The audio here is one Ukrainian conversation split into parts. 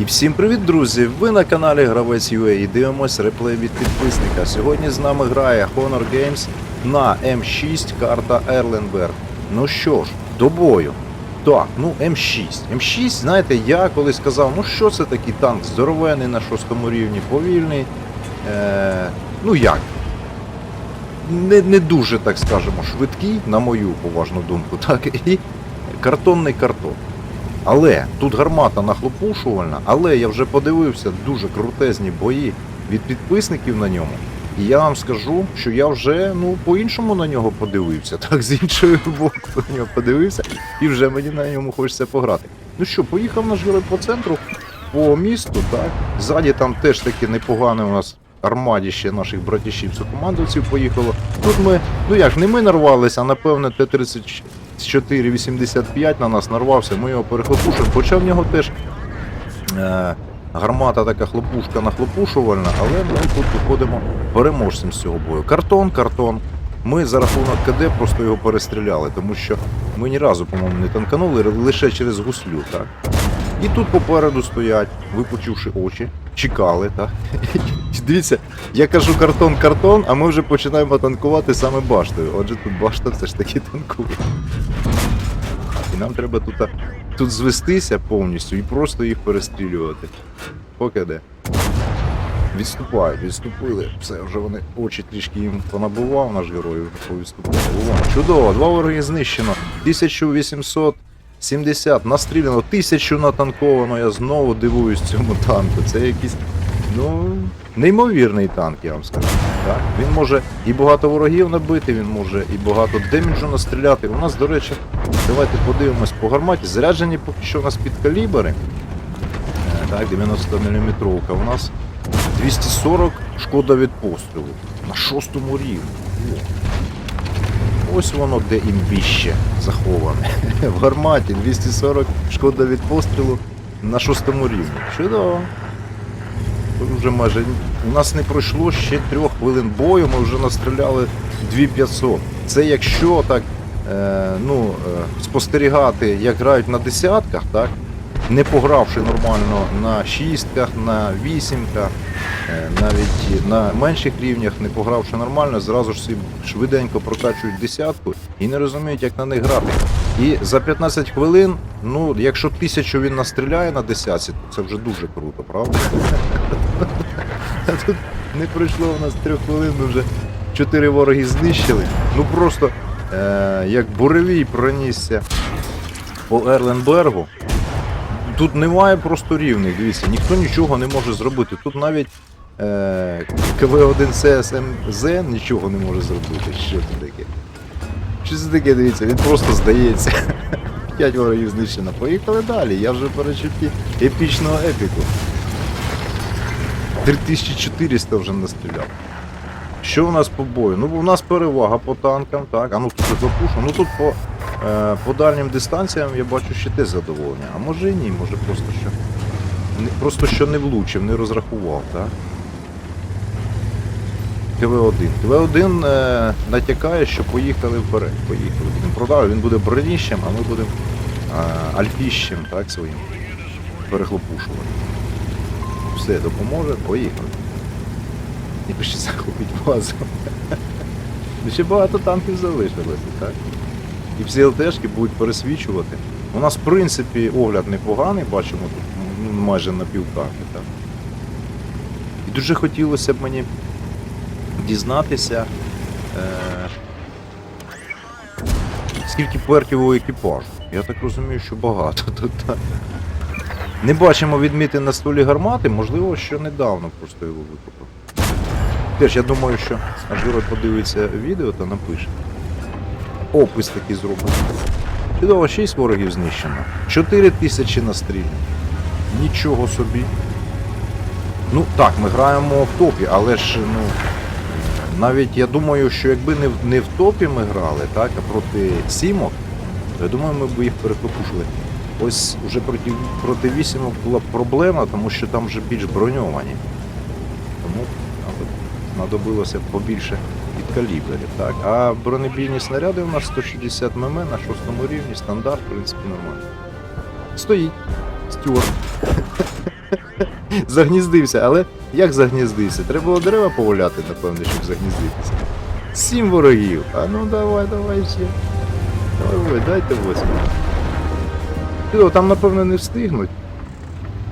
І всім привіт, друзі! Ви на каналі Гравець UA і дивимось реплей від підписника. Сьогодні з нами грає Honor Games на М6 карта Ерленберг. Ну що ж, до бою. Так, ну М6. М6, знаєте, я колись сказав, ну що це такий танк здоровений на шостому рівні, повільний. Е, ну як? Не, не дуже, так скажемо, швидкий, на мою поважну думку, так, і картонний картон. Але тут гармата нахлопушувальна, але я вже подивився дуже крутезні бої від підписників на ньому. І я вам скажу, що я вже ну по-іншому на нього подивився, так з іншої боку на нього подивився, і вже мені на ньому хочеться пограти. Ну що, поїхав наш герой по центру, по місту, так. Ззаді там теж таки непогане у нас армадіще наших братішів сукомандовців поїхало. Тут ми, ну як, не ми нарвалися, а напевне Т-34 4,85 на нас нарвався, ми його перехлопушимо. Хоча в нього теж е, гармата така хлопушка нахлопушувальна, але ми тут виходимо переможцем з цього бою. Картон, картон. Ми за рахунок КД просто його перестріляли, тому що ми ні разу, по-моєму, не танканули лише через гуслю. так. І тут попереду стоять, випучивши очі, чекали, так. Дивіться, я кажу картон, картон, а ми вже починаємо танкувати саме баштою. Отже, тут башта все ж таки танкує. І нам треба тут, тут звестися повністю і просто їх перестрілювати. Поки де. Відступають, відступили. Все, вже вони очі трішки їм понабував наш герой. Чудово, два вороги знищено. 1870 настріляно, 1000 натанковано. Я знову дивуюсь цьому танку. Це якийсь, ну, неймовірний танк, я вам скажу. Так? Він може і багато ворогів набити, він може і багато деміджу настріляти. У нас, до речі, давайте подивимось по гарматі. Заряджені поки що у нас під калібри. Е, Так, 90 мм. У нас 240 шкода від пострілу. На шостому рівні. Ось воно де імбіще заховане. В гарматі 240 шкода від пострілу на шостому рівні. Чудово. Вже майже у нас не пройшло ще трьох хвилин бою, ми вже настріляли 2500. Це якщо так е, ну, е, спостерігати, як грають на десятках, так? Не погравши нормально на шістках, на вісімках, е, навіть на менших рівнях, не погравши нормально, зразу ж швиденько прокачують десятку і не розуміють, як на них грати. І за 15 хвилин, ну, якщо тисячу він настріляє на десятці, то це вже дуже круто, правда? Тут не пройшло у нас трьох хвилин, вже чотири вороги знищили. Ну просто е, як буревій пронісся по Ерленбергу. Тут немає просто рівних, дивіться, ніхто нічого не може зробити. Тут навіть е, КВ-1 СМЗ нічого не може зробити. Що це таке? Що це таке, дивіться, він просто здається. П'ять ворогів знищено. Поїхали далі. Я вже перечутті епічного епіку. 3400 вже настріляв. Що у нас по бою? Ну, у нас перевага по танкам, так. А ну тут запушу. Ну тут по, по дальнім дистанціям я бачу ще те задоволення. А може і ні, може просто що. Просто що не влучив, не розрахував, так? КВ-1. КВ-1 е, натякає, що поїхали вперед. Поїхали. Будемо продав, він буде броніщем, а ми будемо е, альфіщем, так, своїм перехлопушувати. Все допоможе, поїхали. І пише захопить базу. Ще багато танків залишилося, так? І всі ЛТшки будуть пересвічувати. У нас, в принципі, огляд непоганий, бачимо тут ну, майже на так? І дуже хотілося б мені дізнатися, е... скільки перків у екіпажу. Я так розумію, що багато. Не бачимо відміти на столі гармати, можливо, що недавно просто його викупив. Теж я думаю, що герой подивиться відео та напише. Опис такий зробить. Чудово, 6 ворогів знищено. 4 тисячі настріляно. Нічого собі. Ну так, ми граємо в топі, але ж ну. Навіть я думаю, що якби не в, не в топі ми грали, так, а проти сімок, то я думаю, ми б їх перекопушили. Ось уже проти, проти вісімок була проблема, тому що там вже більш броньовані. Тому знадобилося побільше підкаліберів. Так? А бронебійні снаряди у нас 160 мм на шостому рівні, стандарт, в принципі, нормально. Стоїть. Стюарт. загніздився, але як загніздився? Треба було дерева поваляти, напевно, щоб загніздитися. Сім ворогів. А ну давай, давай ще. Давай, давай, дайте восьмого. Там, напевно, не встигнуть.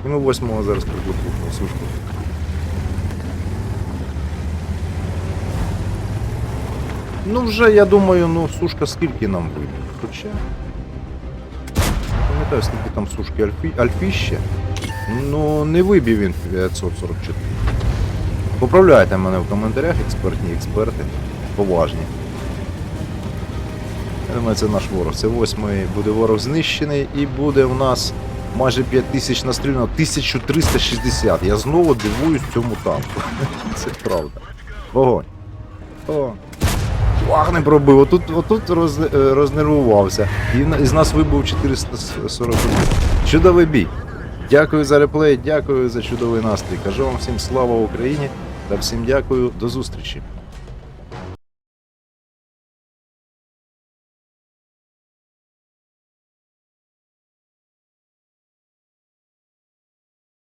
І ми восьмого зараз приблокуємо сушку. Ну вже, я думаю, ну сушка скільки нам вийде. Хоча. Пам'ятаю, скільки там сушки альфі... альфіще. Ну, не вибив він 544. Поправляйте мене в коментарях, експертні експерти. Поважні. Я думаю, це наш ворог. Це восьмий буде ворог знищений і буде у нас майже 5000 настріляно, 1360. Я знову дивуюсь цьому танку. Це правда. Вогонь. О. Ах, не пробив. Отут, отут роз, е, рознервувався. І з нас вибув 441. Чудовий бій. Дякую за реплей, дякую за чудовий настрій. Кажу вам всім слава Україні та всім дякую. До зустрічі.